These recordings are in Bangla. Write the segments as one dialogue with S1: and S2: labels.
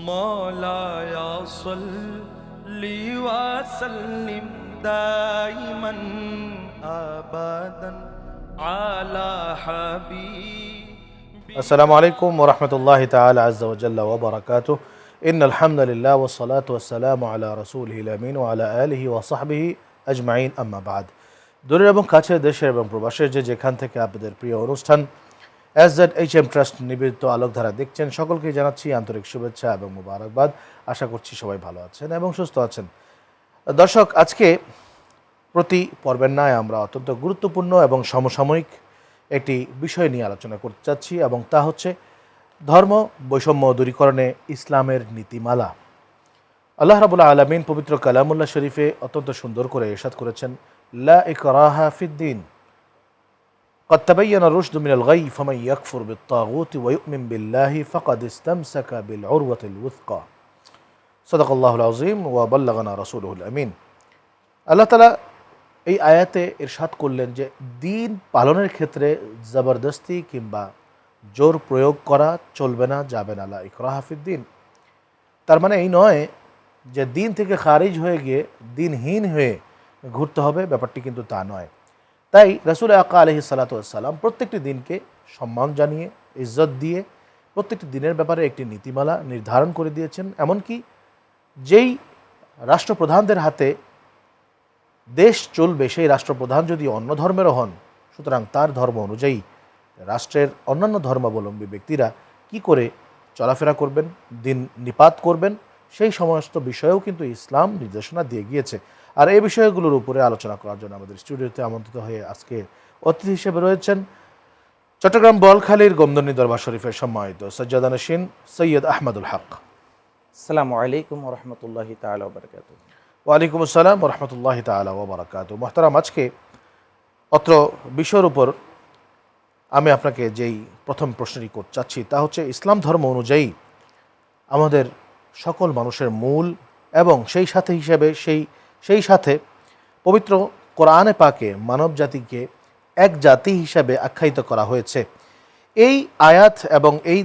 S1: مولاي صل وسلم دائما ابدا على حبيبي
S2: السلام عليكم ورحمة الله تعالى عز وجل وبركاته إن الحمد لله والصلاة والسلام على رسوله الأمين وعلى آله وصحبه أجمعين أما بعد দূরের এবং কাছের দেশের এবং প্রবাসের যে যেখান থেকে আপনাদের প্রিয় অনুষ্ঠান S Z H M trust নিবেদিত আলোকধারা দেখছেন। সকলকে জানাচ্ছি আন্তরিক শুভেচ্ছা এবং মুবারকবাদ। আশা করছি সবাই ভালো আছেন এবং সুস্থ আছেন। দর্শক, আজকে প্রতি পর্বের ন্যায় আমরা অত্যন্ত গুরুত্বপূর্ণ এবং সমসাময়িক একটি বিষয় নিয়ে আলোচনা করতে চাচ্ছি এবং তা হচ্ছে ধর্ম বৈষম্য দূরীকরণে ইসলামের নীতিমালা। আল্লাহ রাবুল্লাহ আলমিন পবিত্র কালামুল্লাহ শরীফে অত্যন্ত সুন্দর করে এরশাদ করেছেন, লা ইকরাহা ফিদ্দিন قد تبين الرشد من الغي فمن يكفر بالطاغوت ويؤمن بالله فقد استمسك بالعروة الوثقى صدق الله العظيم وبلغنا رسوله الأمين আল্লাহ তালা এই আয়াতে ইরশাদ করলেন যে দিন পালনের ক্ষেত্রে জবরদস্তি কিংবা জোর প্রয়োগ করা চলবে না যাবে না লা ইকরাহাফিদ্দিন তার মানে এই নয় যে দিন থেকে খারিজ হয়ে গিয়ে দিনহীন হয়ে ঘুরতে হবে ব্যাপারটি কিন্তু তা নয় তাই রসুল আকা আলহি সালাতাম প্রত্যেকটি দিনকে সম্মান জানিয়ে, ইজ্জত দিয়ে প্রত্যেকটি দিনের ব্যাপারে একটি নীতিমালা নির্ধারণ করে দিয়েছেন। এমনকি যেই রাষ্ট্রপ্রধানদের হাতে দেশ চলবে, সেই রাষ্ট্রপ্রধান যদি অন্য ধর্মেরও হন, সুতরাং তার ধর্ম অনুযায়ী রাষ্ট্রের অন্যান্য ধর্মাবলম্বী ব্যক্তিরা কি করে চলাফেরা করবেন, দিন নিপাত করবেন, সেই সমস্ত বিষয়েও কিন্তু ইসলাম নির্দেশনা দিয়ে গিয়েছে। আর এই বিষয়গুলোর উপরে আলোচনা করার জন্য আমাদের স্টুডিওতে আমন্ত্রিত হয়ে আজকে অতিথি হিসেবে রয়েছেন চট্টগ্রাম বলখালীর গমদনী দরবার শরীফের সম্মানিত সজ্জাদা নসীন সৈয়দ আহমদুল হক।
S3: আসসালামু আলাইকুম রহমতুল্লাহি
S2: ওয়ালাইকুম আসসালাম রহমতুল্লাহ তালা ওবরাকাত মোহতারাম আজকে অত্র বিষয়ের উপর আমি আপনাকে যেই প্রথম প্রশ্নটি করতে চাচ্ছি তা হচ্ছে ইসলাম ধর্ম অনুযায়ী আমাদের সকল মানুষের মূল এবং সেই সাথে হিসাবে সেই সেই সাথে পবিত্র কোরআনে পাকে মানব জাতিকে এক জাতি হিসাবে আখ্যায়িত করা হয়েছে। এই আয়াত এবং এই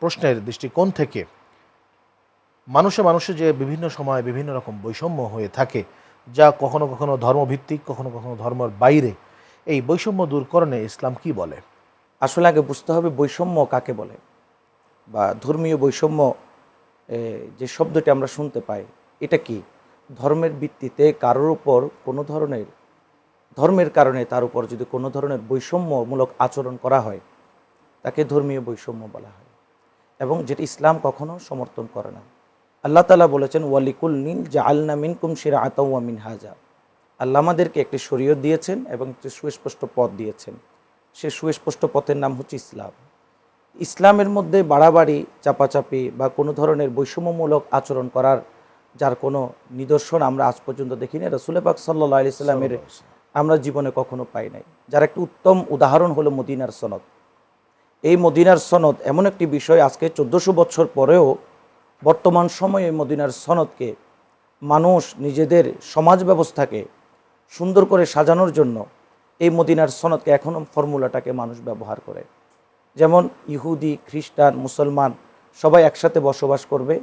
S2: প্রশ্নের দৃষ্টিকোণ থেকে মানুষে মানুষে যে বিভিন্ন সময়ে বিভিন্ন রকম বৈষম্য হয়ে থাকে, যা কখনো কখনো ধর্মভিত্তিক, কখনো কখনো ধর্মের বাইরে, এই বৈষম্য দূরকরণে ইসলাম কি বলে?
S3: আসলে আগে বুঝতে হবে বৈষম্য কাকে বলে, বা ধর্মীয় বৈষম্য যে শব্দটি আমরা শুনতে পাই, এটা কি? ধর্মের ভিত্তিতে কারোর উপর কোনো ধরনের, ধর্মের কারণে তার উপর যদি কোনো ধরনের বৈষম্যমূলক আচরণ করা হয়, তাকে ধর্মীয় বৈষম্য বলা হয়। এবং যেটা ইসলাম কখনো সমর্থন করে না। আল্লাহ তালা বলেছেন, ওয়ালিকুল নীল যে আলনা মিনকুম শিরা আতাউয়া মিন হাজা আল্লাহ আমাদেরকে একটি শরীয়ত দিয়েছেন এবং একটি সুস্পষ্ট পথ দিয়েছেন। সে সুস্পষ্ট পথের নাম হচ্ছে ইসলাম। ইসলামের মধ্যে বাড়াবাড়ি, চাপাচাপি বা কোনো ধরনের বৈষম্যমূলক আচরণ করার যার কোনো নিদর্শন আমরা আজ পর্যন্ত দেখিনি। রসুল পাক সাল্লাহ আলি সাল্লামের আমরা জীবনে কখনো পাই নাই। যার একটি উত্তম উদাহরণ হলো মদিনার সনদ। এই মদিনার সনদ এমন একটি বিষয় আজকে চোদ্দোশো বছর পরেও বর্তমান সময়ে মদিনার সনদকে মানুষ নিজেদের সমাজ ব্যবস্থাকে সুন্দর করে সাজানোর জন্য এই মদিনার সনদকে এখনও ফর্মুলাটাকে মানুষ ব্যবহার করে। যেমন ইহুদি খ্রিস্টান মুসলমান সবাই একসাথে বসবাস করবে।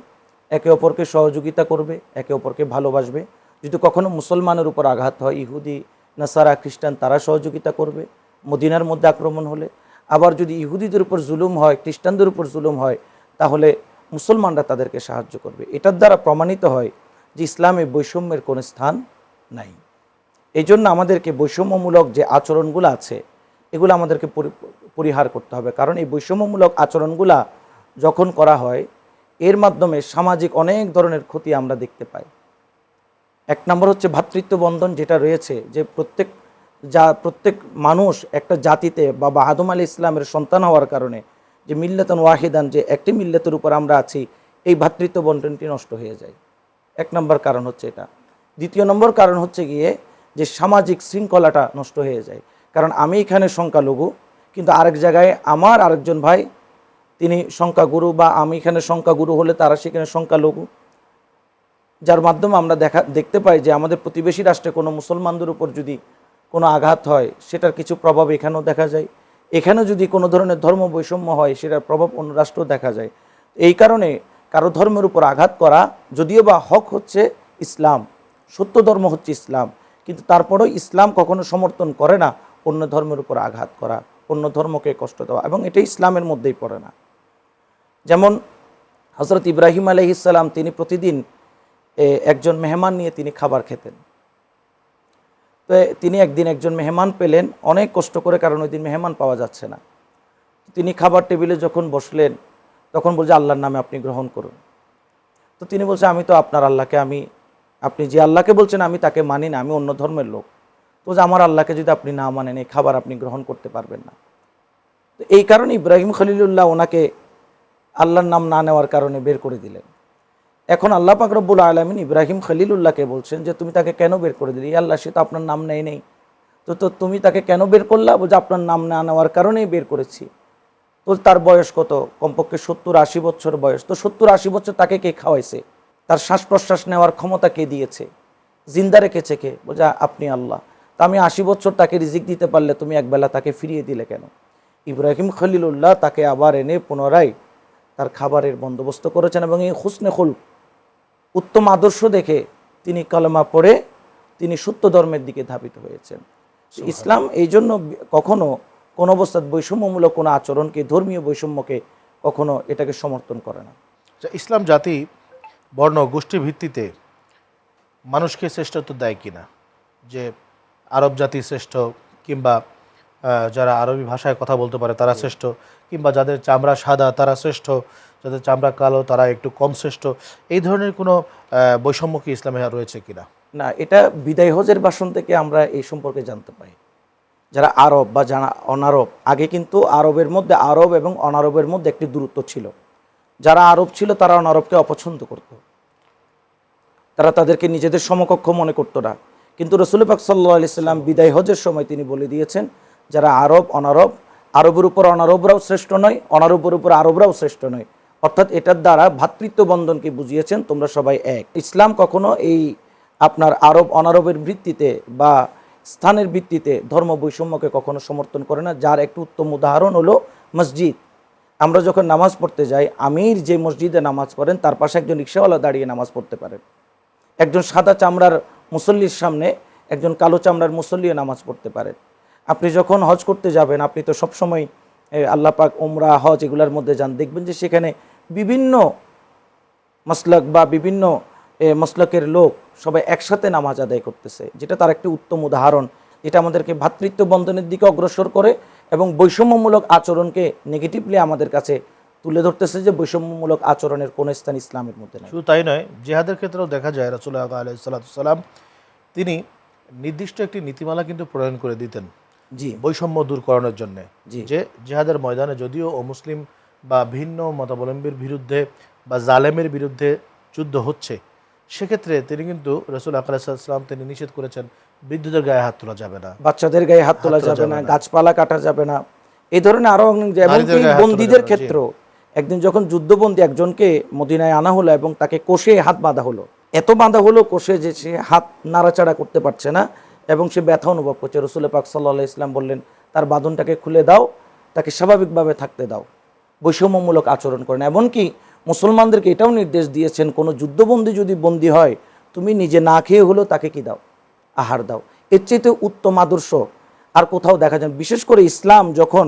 S3: একে অপরকে সহযোগিতা করবে, একে অপরকে ভালোবাসবে। যদি কখনো মুসলমানের উপর আঘাত হয়, ইহুদি, নাসারা, খ্রিস্টান, তারা সহযোগিতা করবে মদিনার মধ্যে আক্রমণ হলে। আবার যদি ইহুদিদের উপর জুলুম হয়, খ্রিস্টানদের উপর জুলুম হয়, তাহলে মুসলমানরা তাদেরকে সাহায্য করবে। এটার দ্বারা প্রমাণিত হয় যে ইসলামে বৈষম্যের কোনো স্থান নাই। এই জন্য আমাদেরকে বৈষম্যমূলক যে আচরণগুলো আছে, এগুলো আমাদেরকে পরিহার করতে হবে। কারণ এই বৈষম্যমূলক আচরণগুলা যখন করা হয় মাধ্যমে সামাজিক অনেক ধরনের ক্ষতি আমরা দেখতে পাই। এক নম্বর হচ্ছে ভ্রাতৃত্ব বন্ধন যেটা রয়েছে যে প্রত্যেক, যা প্রত্যেক মানুষ একটা জাতিতে বা আদম আলী ইসলামের সন্তান হওয়ার কারণে যে মিল্লাতন ওয়াহিদান, যে একটি মিল্লাতের উপর আমরা আছি, এই ভ্রাতৃত্ব বন্ধনটি নষ্ট হয়ে যায়। এক নম্বর কারণ হচ্ছে এটা। দ্বিতীয় নম্বর কারণ হচ্ছে গিয়ে যে সামাজিক শৃঙ্খলাটা নষ্ট হয়ে যায়। কারণ আমি এখানে সংখ্যালঘু, কিন্তু আরেক জায়গায় আমার আরেকজন ভাই তিনি সংখ্যাগুরু বা আমি এখানে সংখ্যাগুরু হলে তারা সেখানে সংখ্যালঘু। যার মাধ্যমে আমরা দেখা, দেখতে পাই যে আমাদের প্রতিবেশী রাষ্ট্রে কোনো মুসলমানদের উপর যদি কোনো আঘাত হয়, সেটার কিছু প্রভাব এখানেও দেখা যায়। এখানে যদি কোনো ধরনের ধর্ম বৈষম্য হয়, সেটার প্রভাব অন্য রাষ্ট্রেও দেখা যায়। এই কারণে কারও ধর্মের উপর আঘাত করা যদিও বা হক হচ্ছে ইসলাম, সত্য ধর্ম হচ্ছে ইসলাম, কিন্তু তারপরেও ইসলাম কখনো সমর্থন করে না অন্য ধর্মের উপর আঘাত করা, অন্য ধর্মকে কষ্ট দেওয়া, এবং এটা ইসলামের মধ্যেই পড়ে না। যেমন হজরত ইব্রাহিম আলহিসাল্লাম তিনি প্রতিদিন একজন মেহমান নিয়ে তিনি খাবার খেতেন। তো তিনি একদিন একজন মেহমান পেলেন, অনেক কষ্ট করে, কারণ ওই দিন মেহমান পাওয়া যাচ্ছে না। তিনি খাবার টেবিলে যখন বসলেন, তখন বলছে, আল্লাহর নামে আপনি গ্রহণ করুন। তো তিনি বলছে, আমি তো আপনার আল্লাহকে, আমি, আপনি যে আল্লাহকে বলছেন, আমি তাকে মানি না, আমি অন্য ধর্মের লোক। তো যে আমার আল্লাহকে যদি আপনি না মানেন, এই খাবার আপনি গ্রহণ করতে পারবেন না। তো এই কারণে ইব্রাহিম খলিলুল্লাহ ওনাকে আল্লাহর নাম না নেওয়ার কারণে বের করে দিলেন। এখন আল্লাহ পাক রব্বুল আলমিন ইব্রাহিম খলিলুল্লাহকে বলছেন যে, তুমি তাকে কেন বের করে দিলে? "ই আল্লাহ, সে তো আপনার নাম নেয় নেই। তো তো তুমি তাকে কেন বের করলা? বলছে, আপনার নাম না নেওয়ার কারণেই বের করেছি। তো তার বয়স কত? কমপক্ষে সত্তর আশি বছর বয়স। তো সত্তর আশি বছর তাকে কে খাওয়াইছে? তার শ্বাস প্রশ্বাস নেওয়ার ক্ষমতা কে দিয়েছে? জিন্দা রেখেছে কে? বোঝা আপনি আল্লাহ। তা আমি আশি বছর তাকে রিজিক দিতে পারলে তুমি একবেলা তাকে ফিরিয়ে দিলে কেন? ইব্রাহিম খলিলুল্লাহ তাকে আবার এনে পুনরায় তার খাবারের বন্দোবস্ত করেছেন এবং এই হুসনে খুল উত্তম আদর্শ দেখে তিনি কলমা পড়ে তিনি সত্য ধর্মের দিকে ধাবিত হয়েছেন। ইসলাম এই জন্য কখনো কোন অবস্থায় বৈষম্যমূলক কোনো আচরণকে ধর্মীয় বৈষম্যকে কখনো এটাকে সমর্থন করে না।
S2: আচ্ছা, ইসলাম জাতি বর্ণ গোষ্ঠী ভিত্তিতে মানুষকে শ্রেষ্ঠত্ব দেয় কিনা? যে আরব জাতি শ্রেষ্ঠ কিংবা যারা আরবি ভাষায় কথা বলতে পারে তারা শ্রেষ্ঠ। কিংবা যাদের চামড়া সাদা, তারা শ্রেষ্ঠ, যাদের চামড়া কালো, তারা একটু কম শ্রেষ্ঠ। এই ধরনের কোনো বৈষম্য কি ইসলামে রয়েছে কিনা?
S3: না, এটা বিদায় হজের বাসন থেকে আমরা এই সম্পর্কে জানতে পাই যারা আরব বা যারা অনারব, আগে কিন্তু আরবের মধ্যে, আরব এবং অনারবের মধ্যে একটি দূরত্ব ছিল। যারা আরব ছিল, তারা অনারবকে অপছন্দ করত। তারা তাদেরকে নিজেদের সমকক্ষ মনে করতো না। কিন্তু রসুল পাক সাল্লাহ আলি সাল্লাম বিদায় হজের সময় তিনি বলে দিয়েছেন, যারা আরব, অনারব আরবের উপর অনারবরাও শ্রেষ্ঠ নয়, অনারবের উপর আরবরাও শ্রেষ্ঠ নয়। অর্থাৎ এটার দ্বারা ভ্রাতৃত্ব বন্ধনকে বুঝিয়েছেন, তোমরা সবাই এক। ইসলাম কখনো এই আপনার আরব অনারবের ভিত্তিতে বা স্থানের ভিত্তিতে ধর্ম বৈষম্যকে কখনো সমর্থন করে না। যার একটি উত্তম উদাহরণ হলো মসজিদ। আমরা যখন নামাজ পড়তে যাই, আমির যে মসজিদে নামাজ পড়েন, তার পাশে একজন রিক্সাওয়ালা দাঁড়িয়ে নামাজ পড়তে পারেন। একজন সাদা চামড়ার মুসল্লির সামনে একজন কালো চামড়ার মুসল্লিও নামাজ পড়তে পারেন। আপনি যখন হজ করতে যাবেন, আপনি তো সবসময় আল্লাহ পাক ওমরা হজ এগুলার মধ্যে যান। দেখবেন যে সেখানে বিভিন্ন মাসলাক বা বিভিন্ন মাসলাকের লোক সবাই একসাথে নামাজ আদায় করতেছে। যেটা তার একটি উত্তম উদাহরণ। যেটা আমাদেরকে ভ্রাতৃত্ব বন্ধনের দিকে অগ্রসর করে এবং বৈষম্যমূলক আচরণকে নেগেটিভলি আমাদের কাছে তুলে ধরতেছে যে বৈষম্যমূলক আচরণের কোনো স্থান ইসলামের মধ্যে
S2: শুধু তাই নয়, জেহাদের ক্ষেত্রেও দেখা যায় রসুল্লাহ আলাইসাল্লাম তিনি নির্দিষ্ট একটি নীতিমালা কিন্তু প্রণয়ন করে দিতেন।
S3: জি।
S2: বৈষম্য দূর করানোর জন্য। যে জেহাদের ময়দানে যদিও অমুসলিম বা ভিন্ন মতাবলম্বীর বিরুদ্ধে বা জালেমের বিরুদ্ধে যুদ্ধ হচ্ছে সেক্ষেত্রে তিনি কিন্তু রসুল আকরাম তিনি নিষেধ করেছেন বৃদ্ধদের গায়ে হাত তোলা যাবে না।
S3: বাচ্চাদের গায়ে হাত তোলা যাবে না গাছপালা কাটা যাবে না। এই ধরনের
S2: আরও
S3: বন্দীদের। ক্ষেত্রেও একদিন যখন যুদ্ধবন্দী একজনকে মদিনায় আনা হলো এবং তাকে কোষে হাত বাঁধা হলো এত বাঁধা হলো কোষে যে সে হাত নাড়াচাড়া করতে পারছে না এবং সে ব্যথা অনুভব করছে। রসুল পাক সাল্লাহ ইসলাম বললেন, তার বাঁধনটাকে খুলে দাও, তাকে স্বাভাবিকভাবে থাকতে দাও। বৈষম্যমূলক আচরণ করেন। এমনকি মুসলমানদেরকে এটাও নির্দেশ দিয়েছেন, কোনো যুদ্ধবন্দী যদি বন্দী হয়, তুমি নিজে না খেয়ে হলেও তাকে কি দাও? আহার দাও। এর চাইতে উত্তম আদর্শ আর কোথাও দেখা যায়। বিশেষ করে ইসলাম যখন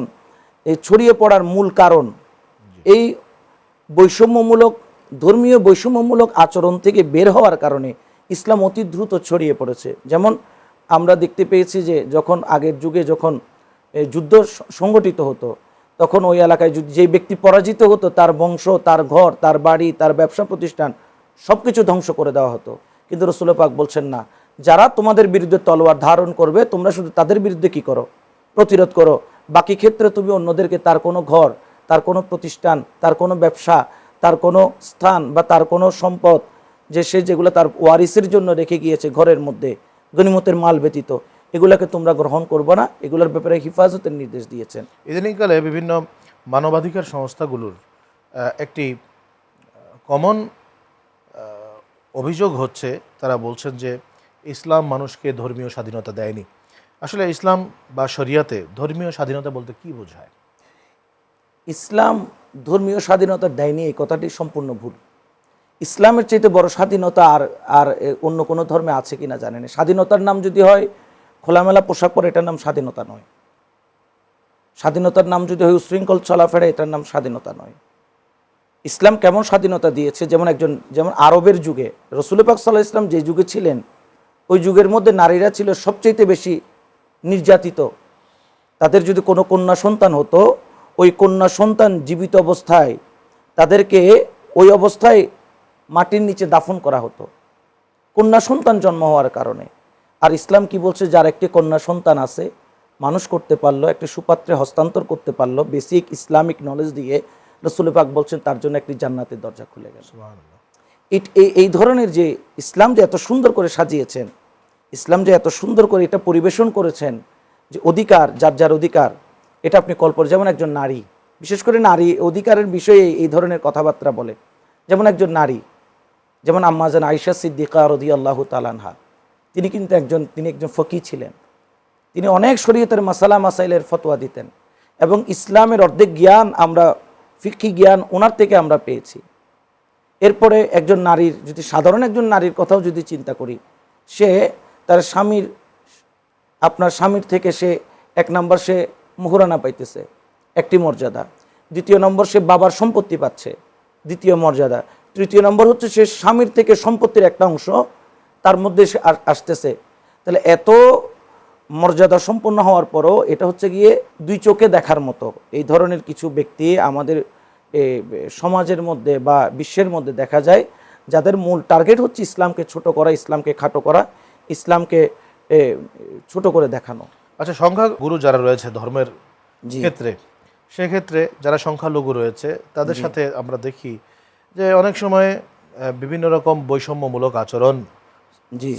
S3: এই ছড়িয়ে পড়ার মূল কারণ, এই বৈষম্যমূলক, ধর্মীয় বৈষম্যমূলক আচরণ থেকে বের হওয়ার কারণে ইসলাম অতি দ্রুত ছড়িয়ে পড়েছে। যেমন আমরা দেখতে পেয়েছি যে যখন আগের যুগে যখন যুদ্ধ সংগঠিত হতো, তখন ওই এলাকায় যদি যে ব্যক্তি পরাজিত হতো, তার বংশ, তার ঘর, তার বাড়ি, তার ব্যবসা প্রতিষ্ঠান সব কিছু ধ্বংস করে দেওয়া হতো। কিন্তু রসুল পাক বলছেন না, যারা তোমাদের বিরুদ্ধে তলোয়ার ধারণ করবে, তোমরা শুধু তাদের বিরুদ্ধে কি করো? প্রতিরোধ করো। বাকি ক্ষেত্রে তুমি অন্যদেরকে তার কোনো ঘর, তার কোনো প্রতিষ্ঠান, তার কোনো ব্যবসা, তার কোনো স্থান বা তার কোনো সম্পদ, যে সে যেগুলো তার ওয়ারিসের জন্য রেখে গিয়েছে ঘরের মধ্যে গনিমতের মাল ব্যতীত। এগুলোকে তোমরা গ্রহণ করবে না। এগুলোর ব্যাপারে হিফাজতের নির্দেশ দিয়েছেন।
S2: ইদানিংকালে বিভিন্ন মানবাধিকার সংস্থাগুলোর একটি কমন অভিযোগ হচ্ছে তারা বলছেন যে ইসলাম মানুষকে ধর্মীয় স্বাধীনতা দেয়নি। আসলে ইসলাম বা শরিয়াতে ধর্মীয় স্বাধীনতা বলতে কি বোঝায়?
S3: ইসলাম ধর্মীয় স্বাধীনতা দেয়নি এই কথাটি সম্পূর্ণ ভুল। ইসলামের চাইতে বড় স্বাধীনতা আর আর অন্য কোনো ধর্মে আছে কিনা জানেন। না। স্বাধীনতার নাম যদি হয়, খোলামেলা পোশাক পরে এটার নাম স্বাধীনতা নয়। স্বাধীনতার নাম যদি হয়, উশৃঙ্খল চলাফেরা, এটার নাম স্বাধীনতা নয়। ইসলাম কেমন স্বাধীনতা দিয়েছে? যেমন একজন, যেমন আরবের যুগে, রসুল পাক সাল্লাহ ইসলাম যে যুগে ছিলেন, ওই যুগের মধ্যে নারীরা ছিল সবচেয়ে বেশি নির্যাতিত। তাদের যদি কোনো কন্যা সন্তান হতো, ওই কন্যা সন্তান জীবিত অবস্থায় তাদেরকে ওই অবস্থায় মাটির নিচে দাফন করা হতো। কন্যা সন্তান জন্ম হওয়ার কারণে। আর ইসলাম কি বলছে? যার একটি কন্যা সন্তান আছে মানুষ করতে পারল একটি সুপাত্রে হস্তান্তর করতে পারল বেসিক ইসলামিক নলেজ দিয়ে রসুল পাক বলছেন তার জন্য একটি জান্নাতের দরজা খুলে গেল। এই ধরনের যে ইসলাম যে এত সুন্দর করে সাজিয়েছেন ইসলাম যে এত সুন্দর করে এটা পরিবেশন করেছেন যে অধিকার যার যার অধিকার এটা আপনি কল্পনা যেমন একজন নারী বিশেষ করে নারী অধিকারের বিষয়ে এই ধরনের কথাবার্তা বলে। যেমন একজন নারী যেমন আম্মাজান আয়েশা সিদ্দিকা রদি আল্লাহ তালানহা তিনি কিন্তু একজন, তিনি একজন ফকি ছিলেন। তিনি অনেক শরীয়তের মাসালা, মাসাইলের ফতোয়া দিতেন। এবং ইসলামের অর্ধেক জ্ঞান আমরা ফিকি জ্ঞান ওনার থেকে আমরা পেয়েছি। এরপরে একজন নারীর, যদি সাধারণ একজন নারীর কথাও যদি চিন্তা করি, সে তার স্বামীর, আপনার স্বামীর থেকে সে এক নম্বর সে মোহরানা পাইতেছে, একটি মর্যাদা। দ্বিতীয় নম্বর সে বাবার সম্পত্তি পাচ্ছে, দ্বিতীয় মর্যাদা। তৃতীয় নম্বর হচ্ছে সে স্বামীর থেকে সম্পত্তির একটা অংশ তার মধ্যে সে আসতেছে। তাহলে এত মর্যাদা সম্পন্ন হওয়ার পরও এটা হচ্ছে গিয়ে দুই চোখে দেখার মতো। এই ধরনের কিছু ব্যক্তি আমাদের সমাজের মধ্যে বা বিশ্বের মধ্যে দেখা যায় যাদের মূল টার্গেট হচ্ছে ইসলামকে ছোট করা ইসলামকে খাটো করা ইসলামকে ছোট করে দেখানো।
S2: আচ্ছা সংখ্যাগুরু যারা রয়েছে ধর্মের ক্ষেত্রে সেক্ষেত্রে যারা সংখ্যালঘু রয়েছে তাদের সাথে আমরা দেখি যে অনেক সময় বিভিন্ন রকম বৈষম্যমূলক আচরণ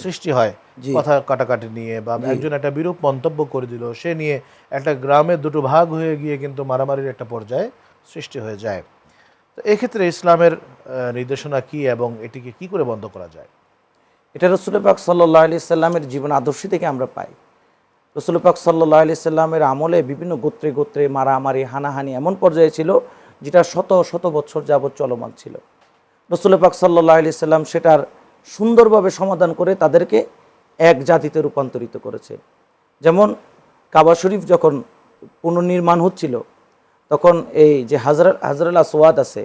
S2: সৃষ্টি হয়। কথা কাটাকাটি নিয়ে বা একজন একটা বিরূপ মন্তব্য করে দিল সে নিয়ে একটা গ্রামের দুটো ভাগ হয়ে গিয়ে কিন্তু মারামারির একটা পর্যায়ে সৃষ্টি হয়ে যায়। তো এক্ষেত্রে ইসলামের নির্দেশনা কি এবং এটিকে কি করে বন্ধ করা যায়?
S3: এটা রসুল পাক সাল্লাহ আলি সাল্লামের জীবন আদর্শ থেকে আমরা পাই। রসুল পাক সাল্লাহ আলি সাল্লামের আমলে বিভিন্ন গোত্রে গোত্রে মারামারি হানাহানি এমন পর্যায়ে ছিল যেটা শত শত বছর যাবৎ চলমান ছিল। রসুল পাক সাল্লাহ আলি সাল্লাম সেটার সুন্দরভাবে সমাধান করে তাদেরকে এক জাতিতে রূপান্তরিত করেছে। যেমন কাবা শরীফ যখন পুনর্নির্মাণ হচ্ছিল, তখন এই যে হাজরা হাজরাল আসওয়াদ আছে,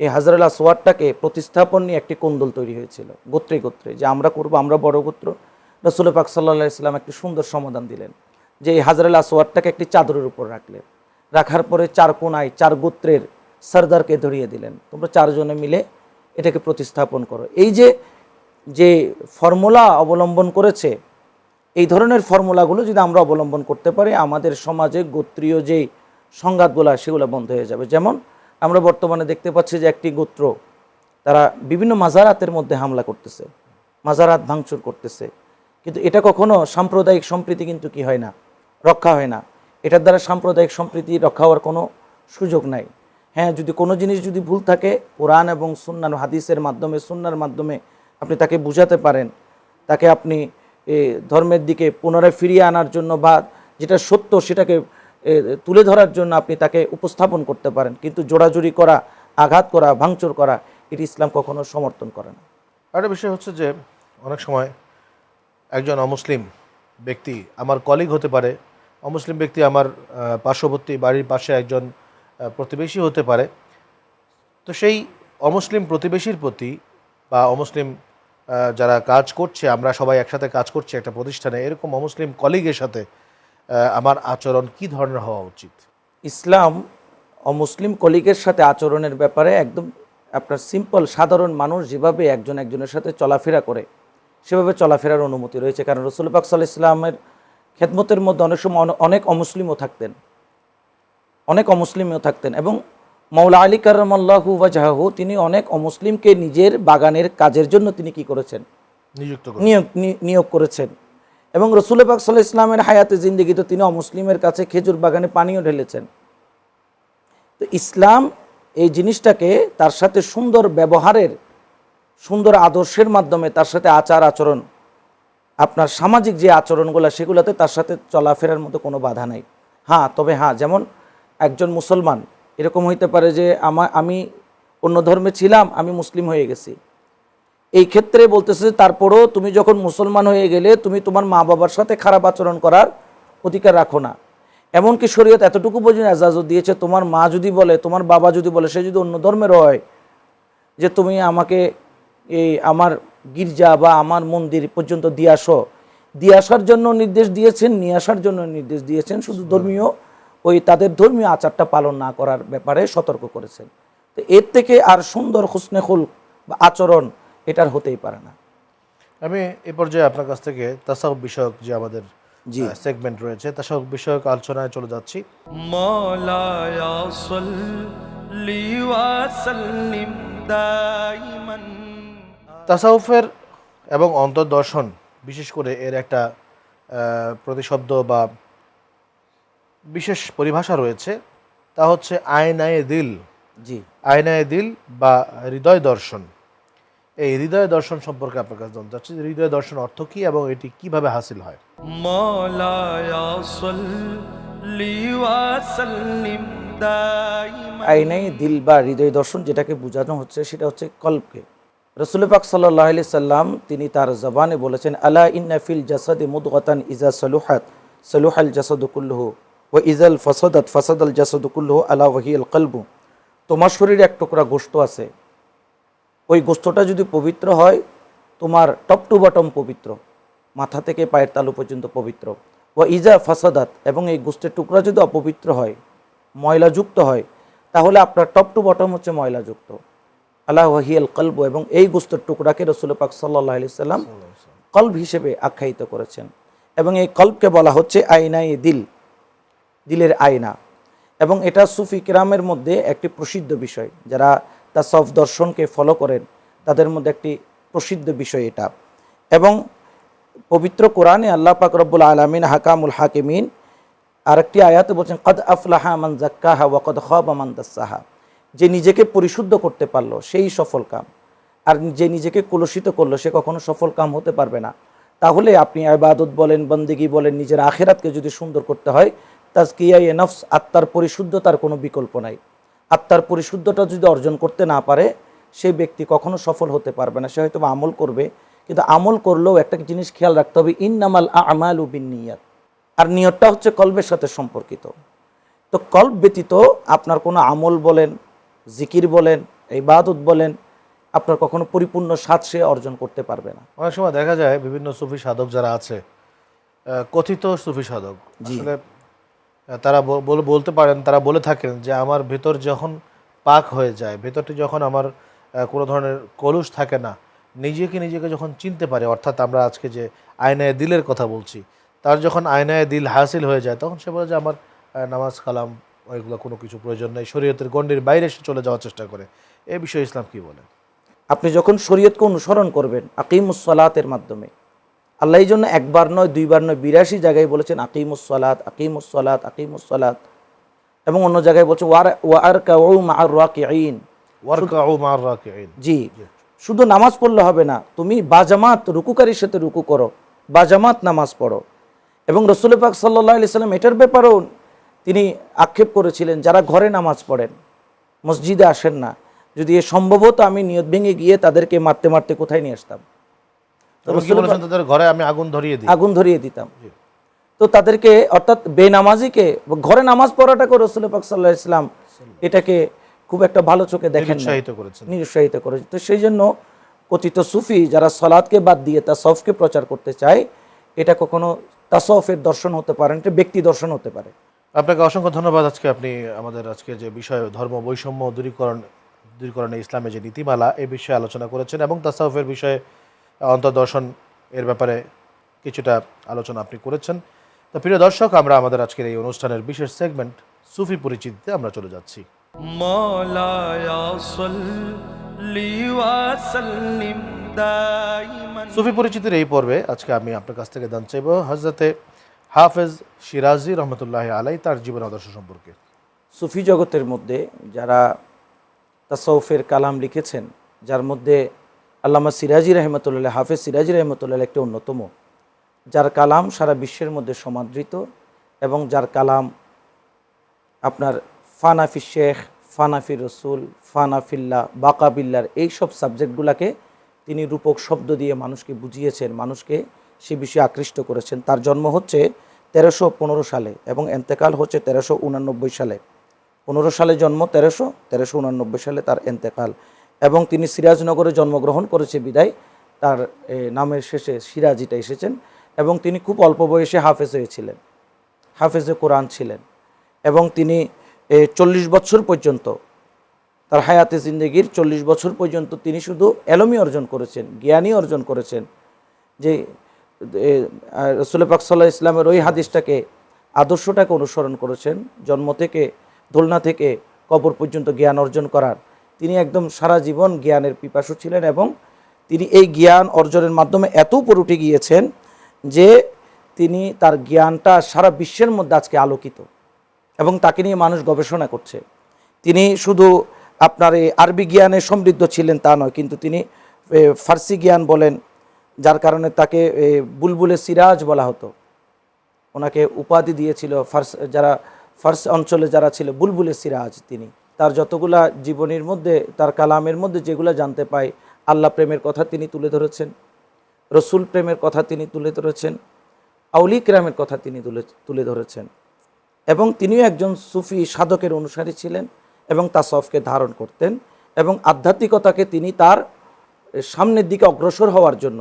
S3: এই হাজরাল আসওয়াদটাকে প্রতিস্থাপন নিয়ে একটি কোন্দল তৈরি হয়েছিল, গোত্রে গোত্রে, যে আমরা করব, আমরা বড় গোত্র। রসুল পাক সাল্লাহ ইসলাম একটি সুন্দর সমাধান দিলেন, যে এই হাজরাল আসওয়াদটাকে একটি চাদরের উপর রাখলেন। রাখার পরে চার কোনায়, চার গোত্রের সর্দারকে ধরিয়ে দিলেন। তোমরা চারজনে মিলে এটাকে প্রতিস্থাপন করো। এই যে যে ফর্মুলা অবলম্বন করেছে, এই ধরনের ফর্মুলাগুলো যদি আমরা অবলম্বন করতে পারি, আমাদের সমাজে গোত্রীয় যেই সংঘাতগুলো, সেগুলো বন্ধ হয়ে যাবে। যেমন, আমরা বর্তমানে দেখতে পাচ্ছি যে একটি গোত্র, তারা বিভিন্ন মাজারাতের মধ্যে হামলা করতেছে, মাজারাত ভাঙচুর করতেছে। কিন্তু এটা কখনো সাম্প্রদায়িক সম্প্রীতি কিন্তু কি হয় না, রক্ষা হয় না। এটার দ্বারা সাম্প্রদায়িক সম্প্রীতি রক্ষা হওয়ার কোনো সুযোগ নাই। হ্যাঁ যদি কোনো জিনিস যদি ভুল থাকে, কোরআন এবং সুন্নান হাদিসের মাধ্যমে সুন্নার মাধ্যমে আপনি তাকে বুঝাতে পারেন, তাকে আপনি ধর্মের দিকে পুনরায় ফিরিয়ে আনার জন্য বা যেটা সত্য সেটাকে তুলে ধরার জন্য আপনি তাকে উপস্থাপন করতে পারেন। কিন্তু জোড়াজুড়ি করা, আঘাত করা, ভাঙচুর করা, এটি ইসলাম কখনো সমর্থন করে না।
S2: আরেকটা বিষয় হচ্ছে যে, অনেক সময় একজন অমুসলিম ব্যক্তি আমার কলিগ হতে পারে অমুসলিম ব্যক্তি আমার পার্শ্ববর্তী বাড়ির পাশে একজন প্রতিবেশী হতে পারে। তো সেই অমুসলিম প্রতিবেশীর প্রতি বা অমুসলিম যারা কাজ করছে, আমরা সবাই একসাথে কাজ করছি একটা প্রতিষ্ঠানে, এরকম অমুসলিম কলিগের সাথে আমার আচরণ কি ধরনের হওয়া উচিত?
S3: ইসলাম অমুসলিম কলিগের সাথে আচরণের ব্যাপারে একদম আপনার সিম্পল সাধারণ মানুষ যেভাবে একজন একজনের সাথে চলাফেরা করে, সেভাবে চলাফেরার অনুমতি রয়েছে। কারণ রসুল পাক সাল্লাহ ইসলামের খেদমতের মধ্যে অনেক সময় অনেক অমুসলিমও থাকতেন। অনেক অমুসলিমও থাকতেন এবং মৌলা আলী কারমাল্লাহু ওয়াজাহু তিনি অনেক অমুসলিমকে নিজের বাগানের কাজের জন্য তিনি কি করেছেন?
S2: নিযুক্ত
S3: নিয়োগ নিয়োগ করেছেন। এবং রসুল পাক সাল্লাহ ইসলামের হায়াতে জিন্দিগিতে তিনি অমুসলিমের কাছে খেজুর বাগানে পানিও ঢেলেছেন। তো ইসলাম এই জিনিসটাকে তার সাথে সুন্দর ব্যবহারের সুন্দর আদর্শের মাধ্যমে তার সাথে আচার আচরণ আপনার সামাজিক যে আচরণগুলো সেগুলোতে তার সাথে চলাফেরার মতো কোনো বাধা নাই। হ্যাঁ তবে হ্যাঁ যেমন একজন মুসলমান, এরকম হইতে পারে যে আমা, আমি অন্য ধর্মে ছিলাম, আমি মুসলিম হয়ে গেছি। এই ক্ষেত্রে বলতেছে তারপরও তুমি যখন মুসলমান হয়ে গেলে তুমি তোমার মা বাবার সাথে খারাপ আচরণ করার অধিকার রাখো না। এমনকি শরীয়ত এতটুকু পর্যন্ত এজাজত দিয়েছে, তোমার মা যদি বলে, তোমার বাবা যদি বলে, সে যদি অন্য ধর্মের হয়, যে তুমি আমাকে এই আমার গির্জা বা আমার মন্দির পর্যন্ত দিয়ে আসো। দিয়ে আসার জন্য নির্দেশ দিয়েছেন নিয়ে আসার জন্য নির্দেশ দিয়েছেন। শুধু আচ্ছা। ধর্মীয় ওই তাদের ধর্মীয় আচারটা পালন না করার ব্যাপারে সতর্ক করেছেন। তো এর থেকে আর সুন্দর হুসনেখুল বা আচরণ এটার হতেই পারে না।
S2: আমি এ পর্যায়ে আপনার কাছ থেকে তাসাউ বিষয়ক যে আমাদের
S3: জি।
S2: সেগমেন্ট রয়েছে তাসাউফ বিষয়ক আলোচনায় চলে যাচ্ছি।
S1: মলায়া সাল্লি ওয়া সাল্লিম দাইমান
S2: তাসাউফের এবং অন্তর্দর্শন বিশেষ করে এর একটা প্রতিশব্দ বা বিশেষ পরিভাষা রয়েছে তা হচ্ছে আয়নায় দিল।
S3: জি।
S2: আয়নায় দিল বা হৃদয় দর্শন। এই হৃদয় দর্শন সম্পর্কে আপনার কাছে জানতে চাচ্ছি হৃদয় দর্শন অর্থ কি এবং এটি কীভাবে হাসিল হয়?
S3: আয়নায় দিল বা হৃদয় দর্শন যেটাকে বোঝানো হচ্ছে সেটা হচ্ছে কল্পকে রসুল পাক সাল্লাহ আলি সাল্লাম তিনি তার জবানে বলেছেন, আলা ইন্না ফিল জাসাদে মুদগাতান ইজা সলুহাত, সলুহাল জাসাদুকুল্লহ ও ইজাল ফসদাত, ফসদাল জাসাদুকুল্লহ আলা ওহি আল কলবু। তোমার শরীরে এক টুকরা গোস্ত আছে। ওই গোস্তটা যদি পবিত্র হয়, তোমার টপ টু বটম পবিত্র, মাথা থেকে পায়ের তালু পর্যন্ত পবিত্র। ও ইজা ফাসাদাত, এবং এই গোস্তের টুকরা যদি অপবিত্র হয়, ময়লাযুক্ত হয়, তাহলে আপনার টপ টু বটম হচ্ছে ময়লাযুক্ত। আল্লাহ ওয়াহিয়াল কলব এবং এই গোস্তর টুকরাকে রসুল পাক সাল্লাহ আলি সাল্লাম কল্ব হিসেবে আখ্যায়িত করেছেন এবং এই কল্বকে বলা হচ্ছে আইনাই দিল, দিলের আয়না। এবং এটা সুফি কিরামের মধ্যে একটি প্রসিদ্ধ বিষয়। যারা তাসফ দর্শনকে ফলো করেন, তাদের মধ্যে একটি প্রসিদ্ধ বিষয় এটা। এবং পবিত্র কোরআনে আল্লাহ পাক রব্বুল আলমিন, হাকামুল হাকিমিন, আরেকটি আয়াতে বলছেন, কদ আফলাহা মান জাক্কাহা ওয়াকদ খাবা মান দাসাহা। যে নিজেকে পরিশুদ্ধ করতে পারল, সেই সফল কাম। আর যে নিজেকে কলুষিত করল, সে কখনো সফল কাম হতে পারবে না। তাহলে আপনি আবাদত বলেন, বন্দিগি বলেন, নিজের আখেরাতকে যদি সুন্দর করতে হয়, তাজকিয়া এ নফস, আত্মার পরিশুদ্ধতার কোনো বিকল্প নাই। আত্মার পরিশুদ্ধতা যদি অর্জন করতে না পারে সেই ব্যক্তি কখনো সফল হতে পারবে না। সে হয়তো আমল করবে, কিন্তু আমল করলেও একটা জিনিস খেয়াল রাখতে হবে, ইন্নামাল আমাল উবিন নিয়াত আর নিয়তটা হচ্ছে কল্বের সাথে সম্পর্কিত। তো কল্প ব্যতীত আপনার কোনো আমল বলেন জিকির বলেন ইবাদত বলেন আপনার কখনো পরিপূর্ণ স্বাদ সে অর্জন করতে পারবে না
S2: অনেক সময় দেখা যায় বিভিন্ন সুফি সাধক যারা আছে কথিত সুফি সাধক। আসলে তারা বল- বল- বলতে পারেন তারা বলে থাকেন যে আমার ভেতর যখন পাক হয়ে যায় ভেতরটি যখন আমার কোনো ধরনের কলুষ থাকে না নিজেকে নিজেকে যখন চিনতে পারে অর্থাৎ আমরা আজকে যে আয়নায় দিলের কথা বলছি তার যখন আয়নায় দিল হাসিল হয়ে যায় তখন সে বলে যে আমার নামাজ কালাম ওইগুলো কোনো কিছু প্রয়োজন নেই। শরীয়তের গণ্ডির বাইরে সে চলে যাওয়ার চেষ্টা করে। এ বিষয়ে ইসলাম কি বলে?
S3: আপনি যখন শরীয়তকে অনুসরণ করবেন আকিমুসলাতের মাধ্যমে আল্লাহ এই জন্য একবার নয় দুইবার নয় বিরাশি জায়গায় বলেছেন আকিমুসলাত আকিমুসলাত আকিমুসলাত এবং অন্য জায়গায় বলছে ওয়ার ওয়ার কাউ মার রাকিঈন জি। শুধু নামাজ পড়লে হবে না তুমি বাজামাত রুকুকারীর সাথে রুকু করো বাজামাত নামাজ পড়ো। এবং রসুল পাক সাল্লাহ সাল্লাম এটার ব্যাপারেও তিনি আক্ষেপ করেছিলেন যারা ঘরে নামাজ পড়েন মসজিদে আসেন না যদি এ সম্ভবত আমি নিয়ত ভেঙে গিয়ে তাদেরকে মারতে মারতে কোথায় নিয়ে আসতাম? তো
S2: ঘরে আমি আগুন ধরিয়ে দিই।
S3: আগুন ধরিয়ে দিতাম। তো তাদেরকে অর্থাৎ বেনামাজিকে ঘরে নামাজ পড়াটাকে রসুল পাক সাল্লাহ ইসলাম এটাকে খুব একটা ভালো চোখে দেখেন নিরুৎসাহিত করে তো সেই জন্য কথিত সুফি যারা সলাদকে বাদ দিয়ে তাসফকে প্রচার করতে চায় এটা কখনো তাসফের দর্শন হতে পারে এটা ব্যক্তি দর্শন হতে পারে।
S2: আপনাকে অসংখ্য ধন্যবাদ। আজকে আপনি আমাদের আজকে যে বিষয় ধর্ম বৈষম্য দূরীকরণ দূরীকরণে ইসলামের যে নীতিমালা এ বিষয়ে আলোচনা করেছেন এবং তাসাউফের বিষয়ে অন্তর্দর্শন এর ব্যাপারে কিছুটা আলোচনা আপনি করেছেন। তো প্রিয় দর্শক আমরা আমাদের আজকের এই অনুষ্ঠানের বিশেষ সেগমেন্ট সুফি পরিচিতিতে আমরা চলে যাচ্ছি। সুফি পরিচিতির এই পর্বে আজকে আমি আপনার কাছ থেকে দান চাইব হজরতে হাফেজ সিরাজি রহমতুল্লাহ আলাই তার জীবন আদর্শ সম্পর্কে।
S3: সুফি জগতের মধ্যে যারা তাসৌফের কালাম লিখেছেন, যার মধ্যে আল্লামা সিরাজি রহমতুল্লাহ, হাফেজ সিরাজি রহমতুল্লাহ একটি অন্যতম, যার কালাম সারা বিশ্বের মধ্যে সমাদৃত এবং যার কালাম আপনার ফানাফি শেখ, ফানাফি রসুল, ফানাফিল্লা, বাকাবিল্লার এই সব সাবজেক্টগুলোকে তিনি রূপক শব্দ দিয়ে মানুষকে বুঝিয়েছেন, মানুষকে সে বিষয়ে আকৃষ্ট করেছেন। তার জন্ম হচ্ছে তেরোশো পনেরো সালে এবং এন্তেকাল হচ্ছে তেরোশো উনানব্বই সালে। পনেরো সালে জন্ম, তেরোশো তেরোশো উনানব্বই সালে তার এন্তেকাল। এবং তিনি সিরাজনগরে জন্মগ্রহণ করেছে বিদায়। তার নামের শেষে সিরাজিটা এসেছেন এবং তিনি খুব অল্প বয়সে হাফেজ হয়েছিলেন, হাফেজে কোরআন ছিলেন। এবং তিনি চল্লিশ বছর পর্যন্ত, তার হায়াতে জিন্দগির চল্লিশ বছর পর্যন্ত তিনি শুধু এলমি অর্জন করেছেন জ্ঞানী অর্জন করেছেন। যে রসুল পাক সাল্লাহ ইসলামের ওই হাদিসটাকে, আদর্শটাকে অনুসরণ করেছেন। জন্ম থেকে, দোলনা থেকে কবর পর্যন্ত জ্ঞান অর্জন করার। তিনি একদম সারা জীবন জ্ঞানের পিপাসু ছিলেন এবং তিনি এই জ্ঞান অর্জনের মাধ্যমে এত উপর উঠে গিয়েছেন যে তিনি তার জ্ঞানটা সারা বিশ্বের মধ্যে আজকে আলোকিত এবং তাকে নিয়ে মানুষ গবেষণা করছে। তিনি শুধু আপনার এই আরবি জ্ঞানে সমৃদ্ধ ছিলেন তা নয়, কিন্তু তিনি ফার্সি জ্ঞান বলেন যার কারণে তাকে বুলবুলে সিরাজ বলা হতো। ওনাকে উপাধি দিয়েছিল ফার্স, যারা ফার্স অঞ্চলে যারা ছিল, বুলবুলে সিরাজ তিনি। তার যতগুলা জীবনীর মধ্যে, তার কালামের মধ্যে যেগুলো জানতে পাই আল্লাহ প্রেমের কথা তিনি তুলে ধরেছেন, রসুল প্রেমের কথা তিনি তুলে ধরেছেন আউলি কিরামের কথা তিনি তুলে তুলে ধরেছেন। এবং তিনিও একজন সুফি সাধকের অনুসারী ছিলেন এবং তাসফকে ধারণ করতেন এবং আধ্যাত্মিকতাকে তিনি তার সামনের দিকে অগ্রসর হওয়ার জন্য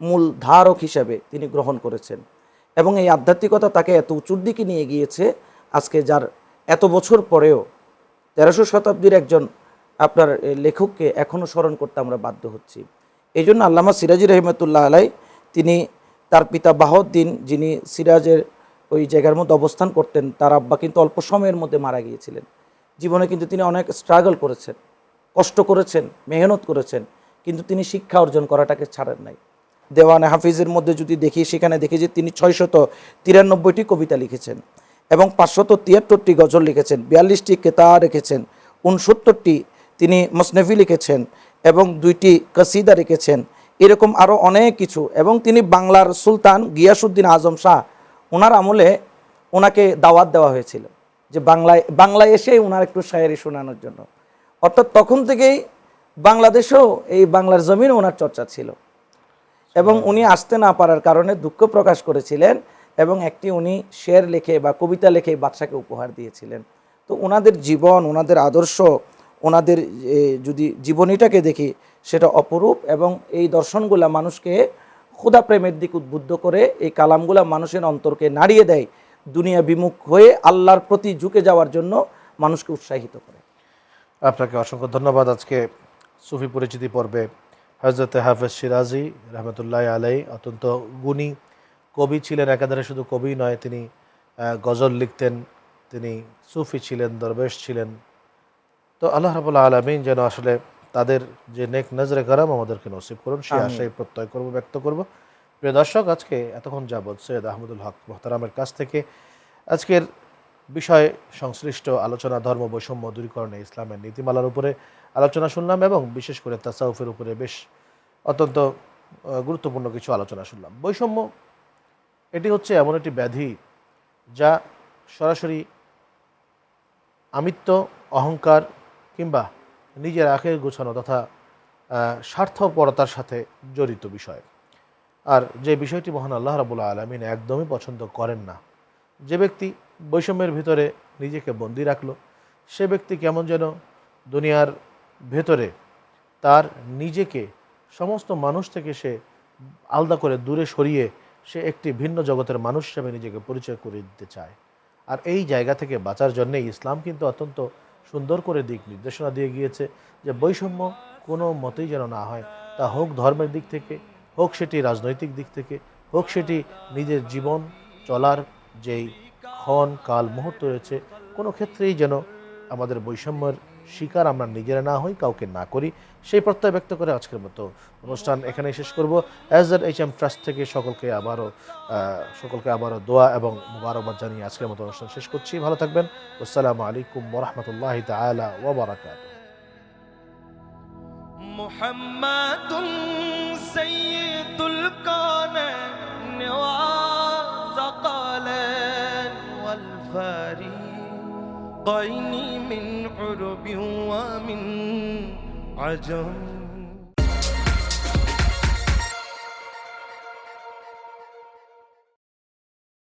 S3: মূল ধারক হিসাবে তিনি গ্রহণ করেছেন। এবং এই আধ্যাত্মিকতা তাকে এত উঁচুর দিকে নিয়ে গিয়েছে, আজকে যার এত বছর পরেও তেরোশো শতাব্দীর একজন আপনার লেখককে এখনও স্মরণ করতে আমরা বাধ্য হচ্ছি। এই জন্য আল্লামা সিরাজি রহমতুল্লাহ আলাই তিনি তার পিতা বাহদ্দিন যিনি সিরাজের ওই জায়গার মধ্যে অবস্থান করতেন, তার আব্বা কিন্তু অল্প সময়ের মধ্যে মারা গিয়েছিলেন। জীবনে কিন্তু তিনি অনেক স্ট্রাগল করেছেন, কষ্ট করেছেন, মেহনত করেছেন, কিন্তু তিনি শিক্ষা অর্জন করাটাকে ছাড়েন নাই। দেওয়ানে হাফিজের মধ্যে যদি দেখি, সেখানে দেখি যে তিনি ছয়শত তিরানব্বইটি কবিতা লিখেছেন এবং পাঁচশত তিয়াত্তরটি গজল লিখেছেন, বিয়াল্লিশটি কেতা রেখেছেন উনসত্তরটি তিনি মসনেফি লিখেছেন এবং দুইটি কসিদা রেখেছেন। এরকম আরও অনেক কিছু এবং তিনি বাংলার সুলতান গিয়াসুদ্দিন আজম শাহ ওনার আমলে ওনাকে দাওয়াত দেওয়া হয়েছিল যে বাংলায় বাংলায় এসে ওনার একটু শায়েরি শোনানোর জন্য। অর্থাৎ তখন থেকেই বাংলাদেশেও এই বাংলার জমিন ওনার চর্চা ছিল। এবং উনি আসতে না পারার কারণে দুঃখ প্রকাশ করেছিলেন এবং একটি উনি শের লেখে বা কবিতা লেখে বাদশাকে উপহার দিয়েছিলেন। তো ওনাদের জীবন ওনাদের আদর্শ ওনাদের যদি জীবনীটাকে দেখি, সেটা অপরূপ এবং এই দর্শনগুলা মানুষকে ক্ষুদা প্রেমের দিক উদ্বুদ্ধ করে, এই কালামগুলা মানুষের অন্তরকে নাড়িয়ে দেয়, দুনিয়া বিমুখ হয়ে আল্লাহর প্রতি ঝুঁকে যাওয়ার জন্য মানুষকে উৎসাহিত করে।
S2: আপনাকে অসংখ্য ধন্যবাদ আজকে সুফি পরিচিতি পর্বে। হজরত হাফেজ সিরাজি রহমতুল্লাহ আলাই অত্যন্ত গুণী কবি ছিলেন একাধারে শুধু কবি নয় তিনি গজল লিখতেন তিনি সুফি ছিলেন দরবেশ ছিলেন। তো আল্লাহ রাবুল্লাহ আলমিন যেন আসলে তাদের যে নেক নজরে কারাম আমাদেরকে নসিব করুন সেই আশাই প্রত্যয় করব ব্যক্ত করব। প্রিয় দর্শক আজকে এতক্ষণ যাবৎ সৈয়দ আহমদুল হক মোহতারামের কাছ থেকে আজকের বিষয় সংশ্লিষ্ট আলোচনা ধর্ম বৈষম্য দূরীকরণে ইসলামের নীতিমালার উপরে আলোচনা শুনলাম এবং বিশেষ করে তাসাউফের উপরে বেশ অত্যন্ত গুরুত্বপূর্ণ কিছু আলোচনা শুনলাম। বৈষম্য, এটি হচ্ছে এমন একটি ব্যাধি যা সরাসরি আমিত্ব, অহংকার কিংবা নিজের আখের গোছানো তথা স্বার্থপরতার সাথে জড়িত বিষয়। আর যে বিষয়টি মহান আল্লাহ রাবুল্লাহ আলমিন একদমই পছন্দ করেন না, যে ব্যক্তি বৈষম্যের ভিতরে নিজেকে বন্দি রাখল, সে ব্যক্তি কেমন যেন দুনিয়ার ভেতরে তার নিজেকে, সমস্ত মানুষ থেকে সে আলাদা করে দূরে সরিয়ে সে একটি ভিন্ন জগতের মানুষ হিসেবে নিজেকে পরিচয় করে দিতে চায়। আর এই জায়গা থেকে বাঁচার জন্যে ইসলাম কিন্তু অত্যন্ত সুন্দর করে দিক নির্দেশনা দিয়ে গিয়েছে যে বৈষম্য কোনো মতেই যেন না হয়। তা হোক ধর্মের দিক থেকে, হোক সেটি রাজনৈতিক দিক থেকে, হোক সেটি নিজের জীবন চলার যেই ক্ষণ, কাল, মুহূর্ত রয়েছে, কোনো ক্ষেত্রেই যেন আমাদের বৈষম্যের শিকার আমরা নিজেরা না হই কাউকে না করি সেই প্রত্যয় ব্যক্ত করে আজকের মতো অনুষ্ঠান এখানেই শেষ করব অ্যাজ এর এইচ এম ট্রাস্ট থেকে সকলকে আবারও আহ, সকলকে আবারও দোয়া এবং মুবারকবাদ জানিয়ে আজকের মতো অনুষ্ঠান শেষ করছি ভালো থাকবেন আসসালামু আলাইকুম ওরহমতুল্লাহ তালা ওবরাকাত
S1: محمد سيد الكونين وثقلين والفريقين من عرب ومن عجم.